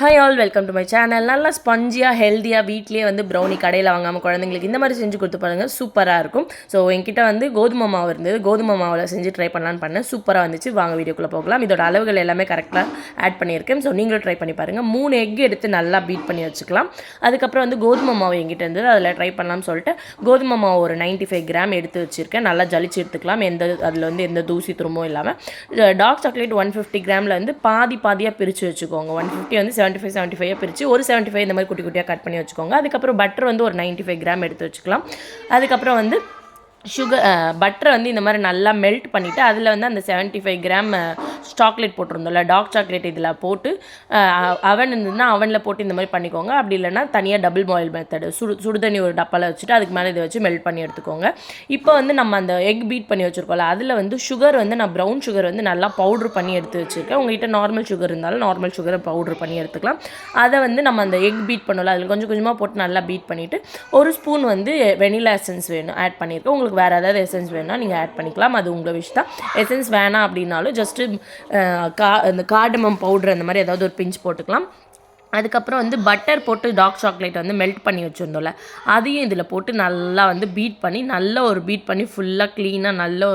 Hi all welcome to my channel நல்லா ஸ்பஞ்சியாக ஹெல்த்தியாக வீட்லேயே வந்து ப்ரௌனி கடையில் வாங்காமல் குழந்தைங்களுக்கு இந்த மாதிரி செஞ்சு கொடுத்து பாருங்கள் சூப்பராக இருக்கும். ஸோ என்கிட்ட வந்து கோதுமை மாவு இருந்தது. கோதுமை மாவில் செஞ்சு ட்ரை பண்ணலான்னு பண்ணேன். சூப்பராக வந்துச்சு. வாங்க வீடியோக்குள்ளே போகலாம். இதோட அளவுகள் எல்லாமே கரெக்டாக ஆட் பண்ணியிருக்கேன். ஸோ நீங்களும் ட்ரை பண்ணி பாருங்கள் மூணு எக் எடுத்து நல்லா பீட் பண்ணி வச்சுக்கலாம். அதுக்கப்புறம் வந்து கோதுமை மாவு எங்கிட்ட இருந்தது. அதில் ட்ரை பண்ணலாம்னு சொல்லிட்டு கோதுமை மாவு ஒரு 95 ஃபைவ் கிராம் எடுத்து வச்சுருக்கேன். நல்லா ஜலிச்சு எடுத்துக்கலாம். எந்த அதில் வந்து எந்த தூசி துரும்பும் இல்லாமல் டார்க் சாக்லேட் ஒன் ஃபிஃப்டி கிராமில் வந்து பாதி பாதியாக பிரித்து வச்சுக்கோங்க. ஒன் ஃபிஃப்டி வந்து செவன்ட்டி ஃபைவ் செவன்ட்டி ஃபைவ் பிரித்து ஒரு செவன்ட்டி ஃபைவ் இந்த மாதிரி குட்டி குட்டியாக கட் பண்ணி வச்சுக்கோங்க. அதுக்கப்புறம் பட்டர் வந்து ஒரு 95 ஃபைவ் கிராம் எடுத்து வச்சுக்கலாம். அதுக்கப்புறம் வந்து சுகர் பட்டரை uh, வந்து இந்த மாதிரி நல்லா மெல்ட் பண்ணிவிட்டு அதில் வந்து அந்த 75 ஃபைவ் கிராம் சாக்லேட் போட்டிருந்தோம்ல டார்க் சாக்லேட் இதில் போட்டு uh, அவன் இருந்ததுன்னா அவனில் போட்டு இந்த மாதிரி பண்ணிக்கோங்க. அப்படி இல்லைன்னா தனியாக டபுள் பாயில் மெத்தடு சுடு சுடுதண்ணி ஒரு டப்பாவில் வச்சுட்டு அதுக்கு மேலே இதை வச்சு மெல்ட் பண்ணி எடுத்துக்கோங்க. இப்போ வந்து நம்ம அந்த எக் பீட் பண்ணி வச்சுருக்கோம்ல அதில் வந்து சுகர் வந்து நான் ப்ரௌன் சுகர் வந்து நல்லா பவுட்ரு பண்ணி எடுத்து வச்சுருக்கேன். உங்கள்கிட்ட நார்மல் சுகர் இருந்தாலும் நார்மல் சுகரை பவுட்ரு பண்ணி எடுத்துக்கலாம். அதை வந்து நம்ம அந்த எக் பீட் பண்ணோம்ல அதில் கொஞ்சம் கொஞ்சமாக போட்டு நல்லா பீட் பண்ணிவிட்டு ஒரு ஸ்பூன் வந்து வெனிலா எசன்ஸ் வேணும் ஆட் பண்ணியிருக்கேன். உங்களுக்கு வேறு ஏதாவது எசன்ஸ் வேணும்னா நீங்கள் ஆட் பண்ணிக்கலாம். அது உங்கள் விஷ் தான். எசன்ஸ் வேணாம் அப்படின்னாலும் ஜஸ்ட்டு கா இந்த கார்டமம் பவுட்ரு அந்த மாதிரி ஏதாவது ஒரு பிஞ்ச் போட்டுக்கலாம். அதுக்கப்புறம் வந்து பட்டர் போட்டு டார்க் சாக்லேட் வந்து மெல்ட் பண்ணி வச்சுருந்தோம்ல அதையும் இதில் போட்டு நல்லா வந்து பீட் பண்ணி நல்ல ஒரு பீட் பண்ணி ஃபுல்லாக க்ளீனாக நல்ல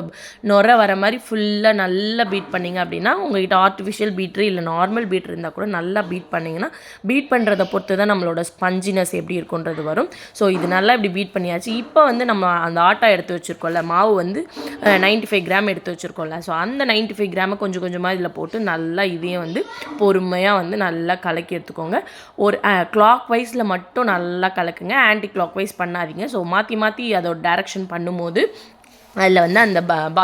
நுர வர மாதிரி ஃபுல்லாக நல்லா பீட் பண்ணிங்க அப்படின்னா உங்கள்கிட்ட ஆர்டிஃபிஷியல் பீட்ரு இல்லை நார்மல் பீட்ரு இருந்தால் கூட நல்லா பீட் பண்ணிங்கன்னா பீட் பண்ணுறதை பொறுத்து தான் நம்மளோட ஸ்பஞ்சினஸ் எப்படி இருக்குன்றது வரும். ஸோ இது நல்லா இப்படி பீட் பண்ணியாச்சு. இப்போ வந்து நம்ம அந்த ஆட்டா எடுத்து வச்சுருக்கோம்ல மாவு வந்து நைன்ட்டி ஃபைவ் கிராம் எடுத்து வச்சுருக்கோம்ல. ஸோ அந்த நைன்ட்டி ஃபைவ் கிராமை கொஞ்சம் கொஞ்சமாக இதில் போட்டு நல்லா இதையும் வந்து பொறுமையாக வந்து நல்லா கலக்கி எடுத்துக்கோங்க. ஒரு கிளாக் வைஸில் மட்டும் நல்லா கலக்குங்க. ஆன்டி கிளாக் வைஸ் பண்ணாதீங்க. ஸோ மாற்றி மாற்றி அதோட டைரக்ஷன் பண்ணும்போது அதில் வந்து அந்த ப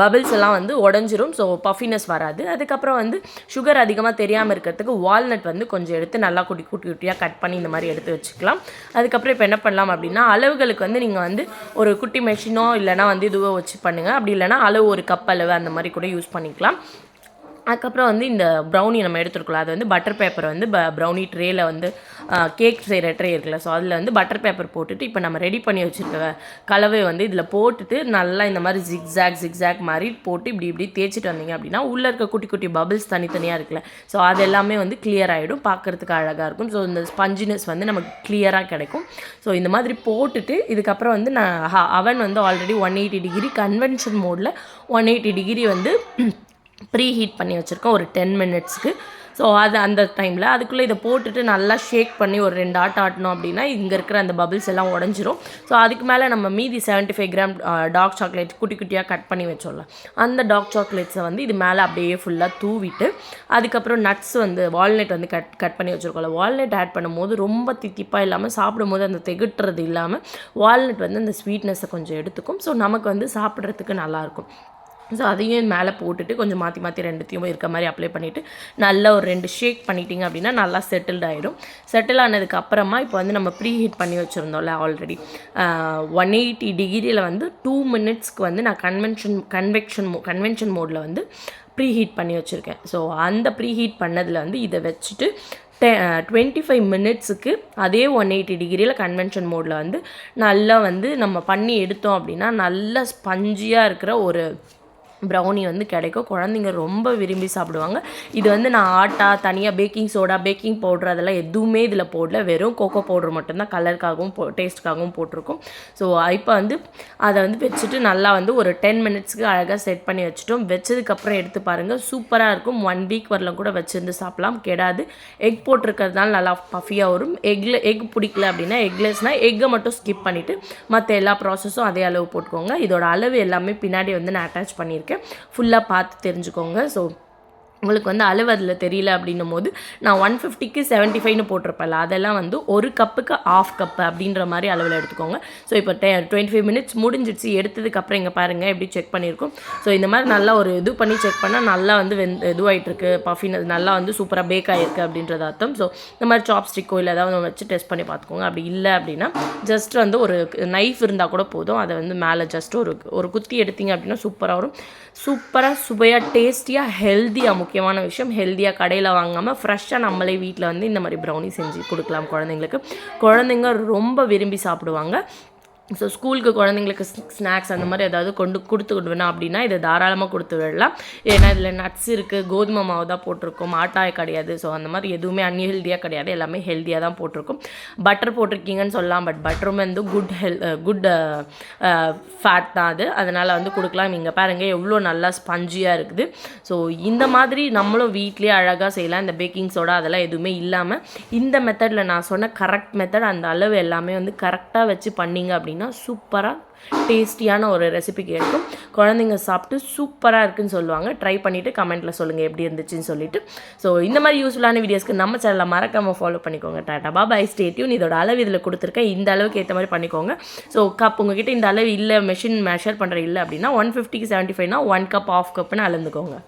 பபிள்ஸ் எல்லாம் வந்து உடஞ்சிரும். ஸோ பஃபினஸ் வராது. அதுக்கப்புறம் வந்து சுகர் அதிகமாக தெரியாமல் இருக்கிறதுக்கு வால்நட் வந்து கொஞ்சம் எடுத்து நல்லா குட்டி குட்டி குட்டியாக கட் பண்ணி இந்த மாதிரி எடுத்து வச்சுக்கலாம். அதுக்கப்புறம் இப்போ என்ன பண்ணலாம் அப்படின்னா அளவுகளுக்கு வந்து நீங்கள் வந்து ஒரு குட்டி மெஷினோ இல்லைனா வந்து இதுவோ வச்சு பண்ணுங்கள் அப்படி இல்லைனா அளவு ஒரு கப் அளவு அந்த மாதிரி கூட யூஸ் பண்ணிக்கலாம். அதுக்கப்புறம் வந்து இந்த ப்ரௌனி நம்ம எடுத்துருக்கலாம் அது வந்து பட்டர் பேப்பர் வந்து ப ப்ரௌனி ட்ரேயில் வந்து கேக் செய்கிற ட்ரே இருக்குல்ல ஸோ அதில் வந்து பட்டர் பேப்பர் போட்டுட்டு இப்போ நம்ம ரெடி பண்ணி வச்சுருக்க கலவை வந்து இதில் போட்டுட்டு நல்லா இந்த மாதிரி ஜிக்ஸாக் ஜிக்ஸாக் மாதிரி போட்டு இப்படி இப்படி தேய்ச்சிட்டு வந்தீங்க அப்படின்னா உள்ளே இருக்க குட்டி குட்டி பபிள்ஸ் தனித்தனியாக இருக்குல்ல ஸோ அது எல்லாமே வந்து கிளியர் ஆகிடும் பார்க்குறதுக்கு அழகாக இருக்கும் ஸோ இந்த ஸ்பஞ்சினஸ் வந்து நமக்கு கிளியராக கிடைக்கும். ஸோ இந்த மாதிரி போட்டுட்டு இதுக்கப்புறம் வந்து நான் அவன் வந்து already one eighty degree convention மோடில் ஒன் எயிட்டி டிகிரி வந்து ப்ரீ ஹீட் பண்ணி வச்சுருக்கோம் ஒரு டென் மினிட்ஸ்க்கு ஸோ அது அந்த டைமில் அதுக்குள்ளே இதை போட்டுட்டு நல்லா ஷேக் பண்ணி ஒரு ரெண்டு ஆட்டம் ஆட்டினோம் அப்படின்னா இங்கே இருக்கிற அந்த பபிள்ஸ் எல்லாம் உடஞ்சிரும். ஸோ அதுக்கு மேலே நம்ம மீதி seventy five gram dark chocolate குட்டி குட்டியாக கட் பண்ணி வச்சோம்ல அந்த டார்க் சாக்லேட்ஸை வந்து இது மேலே அப்படியே ஃபுல்லாக தூவிட்டு அதுக்கப்புறம் நட்ஸ் வந்து வால்நட் வந்து கட் கட் பண்ணி வச்சுருக்கோம்ல. வால்நட் ஆட் பண்ணும்போது ரொம்ப தித்திப்பாக இல்லாமல் சாப்பிடும்போது அந்த திகட்டுறது இல்லாமல் வால்நட் வந்து அந்த ஸ்வீட்னஸை கொஞ்சம் எடுத்துக்கும். ஸோ நமக்கு வந்து சாப்பிட்றதுக்கு நல்லாயிருக்கும் ஸோ அதையும் மேலே போட்டுட்டு கொஞ்சம் மாற்றி மாற்றி ரெண்டுத்தையும் இருக்க மாதிரி அப்ளை பண்ணிவிட்டு நல்லா ஒரு ரெண்டு ஷேக் பண்ணிட்டீங்க அப்படின்னா நல்லா செட்டில்ட் ஆகிடும் செட்டில் ஆனதுக்கு அப்புறமா இப்போ வந்து நம்ம ப்ரீ ஹீட் பண்ணி வச்சுருந்தோம்ல ஆல்ரெடி ஒன் எயிட்டி டிகிரியில் வந்து டூ மினிட்ஸ்க்கு வந்து நான் கன்வென்ஷன் கன்வெக்ஷன் மோ கன்வென்ஷன் மோடில் வந்து ப்ரீ ஹீட் பண்ணி வச்சுருக்கேன். ஸோ அந்த ப்ரீ ஹீட் பண்ணதில் வந்து இதை வச்சுட்டு டெ டுவெண்ட்டி ஃபைவ் மினிட்ஸுக்கு அதே ஒன் எயிட்டி டிகிரியில் கன்வென்ஷன் மோடில் வந்து நல்லா வந்து நம்ம பண்ணி எடுத்தோம் அப்படின்னா நல்லா ஸ்பஞ்சியாக இருக்கிற ஒரு ப்ரௌனி வந்து கிடைக்கும். குழந்தைங்க ரொம்ப விரும்பி சாப்பிடுவாங்க. இது வந்து நான் ஆட்டா தனியாக பேக்கிங் சோடா பேக்கிங் பவுடர் அதெல்லாம் எதுவுமே இதில் போடல. வெறும் கோகோ பவுடர் மட்டும்தான் கலருக்காகவும் போ டேஸ்ட்டுக்காகவும் போட்டிருக்கோம். ஸோ இப்போ வந்து அதை வந்து வச்சுட்டு நல்லா வந்து ஒரு டென் மினிட்ஸ்க்கு அழகாக செட் பண்ணி வச்சுட்டோம். வச்சதுக்கப்புறம் எடுத்து பாருங்கள் சூப்பராக இருக்கும். ஒன் வீக் வரலாம் கூட வச்சுருந்து சாப்பிட்லாம். கெடாது. எக் போட்டிருக்கிறதுனால நல்லா பஃபியாக வரும். எக்கில் எக் பிடிக்கல அப்படின்னா எக்லெஸ்னால் எக்கை மட்டும் ஸ்கிப் பண்ணிவிட்டு மற்ற எல்லா ப்ராசஸும் அதே அளவு போட்டுக்கோங்க. இதோட அளவு எல்லாமே பின்னாடி வந்து நான் அட்டாச் பண்ணியிருக்கேன். ஃபுல்லாக பார்த்து தெரிஞ்சுக்கோங்க. ஸோ உங்களுக்கு வந்து அளவு அதில் தெரியல அப்படின்னும் போது நான் ஒன் ஃபிஃப்டிக்கு செவன்ட்டி ஃபைவ்னு போட்டிருப்பேன்ல அதெல்லாம் வந்து ஒரு கப்புக்கு ஆஃப் கப்பு அப்படின்ற மாதிரி அளவில் எடுத்துக்கோங்க. ஸோ இப்போ டெ டுவெண்ட்டி ஃபைவ் மினிட்ஸ் முடிஞ்சிடுச்சு எடுத்ததுக்கப்புறம் இங்கே பாருங்கள் எப்படி செக் பண்ணியிருக்கோம். ஸோ இந்த மாதிரி நல்லா ஒரு இது பண்ணி செக் பண்ணால் நல்லா வந்து வெந் இதுவாகிட்டுருக்கு பஃபின் நல்லா வந்து சூப்பராக பேக் ஆகிருக்கு அப்படின்றது அர்த்தம். ஸோ இந்த மாதிரி சாப் ஸ்டிக்கோ இல்லை ஏதாவது ஒன்று வச்சு டெஸ்ட் பண்ணி பார்த்துக்கோங்க. அப்படி இல்லை அப்படின்னா ஜஸ்ட் வந்து ஒரு நைஃப் இருந்தால் கூட போதும். அதை வந்து மேலே ஜஸ்ட் ஒரு ஒரு குத்தி எடுத்தீங்க அப்படின்னா சூப்பராக வரும். சூப்பராக சுவையாக டேஸ்டியாக ஹெல்த்தியாக முக்கியமான விஷயம். ஹெல்த்தியாக கடையில் வாங்காமல் ஃப்ரெஷ்ஷாக நம்மளே வீட்டில் வந்து இந்த மாதிரி ப்ரௌனி செஞ்சு கொடுக்கலாம் குழந்தைங்களுக்கு. குழந்தைங்க ரொம்ப விரும்பி சாப்பிடுவாங்க. ஸோ ஸ்கூலுக்கு குழந்தைங்களுக்கு ஸ்நாக்ஸ் அந்த மாதிரி ஏதாவது கொண்டு கொடுத்து விடுவேனா அப்படின்னா இதை தாராளமாக கொடுத்து விடலாம். ஏன்னா இதில் நட்ஸ் இருக்குது கோதுமை மாவு தான் போட்டிருக்கோம் ஆட்டாய் கிடையாது. ஸோ அந்த மாதிரி எதுவுமே அன்ஹெல்தியாக கிடையாது. எல்லாமே ஹெல்த்தியாக தான் போட்டிருக்கோம். பட்டர் போட்டிருக்கீங்கன்னு சொல்லலாம் பட் பட்டரும் வந்து குட் ஹெல் குட் ஃபேட் தான் அது. அதனால் வந்து கொடுக்கலாம். நீங்கள் பாருங்கள் எவ்வளோ நல்லா ஸ்பஞ்சியாக இருக்குது. ஸோ இந்த மாதிரி நம்மளும் வீட்லேயே அழகாக செய்யலாம். இந்த பேக்கிங் சோடா அதெல்லாம் எதுவுமே இல்லாமல் இந்த மெத்தடில் நான் சொன்ன கரெக்ட் மெத்தட் அந்த அளவு எல்லாமே வந்து கரெக்டாக வச்சு பண்ணீங்க அப்படின்னா சூப்பராக டேஸ்டியான ஒரு ரெசிபி கேட்கும். குழந்தைங்க சாப்பிட்டு சூப்பராக இருக்குன்னு சொல்லுவாங்க. ட்ரை பண்ணிவிட்டு கமெண்ட்டில் சொல்லுங்கள் எப்படி இருந்துச்சுன்னு சொல்லிட்டு. ஸோ இந்த மாதிரி யூஸ்ஃபுல்லான வீடியோஸ்க்கு நம்ம சேனலை மறக்காமல் ஃபாலோ பண்ணிக்கோங்க. டாட்டா பாபா ஸ்டேட்யூன் இதோட அளவு இதில் கொடுத்துருக்கேன். இந்த அளவுக்கு ஏற்ற மாதிரி பண்ணிக்கோங்க. ஸோ கப் உங்ககிட்ட இந்த அளவு இல்லை மெஷின் மெஷர் பண்ணுற இல்லை அப்படின்னா ஒன் ஃபிஃப்டிக்கு செவன்ட்டி ஃபைவ்னா ஒன் கப் ஆஃப் கப்னு அளந்துக்கோங்க.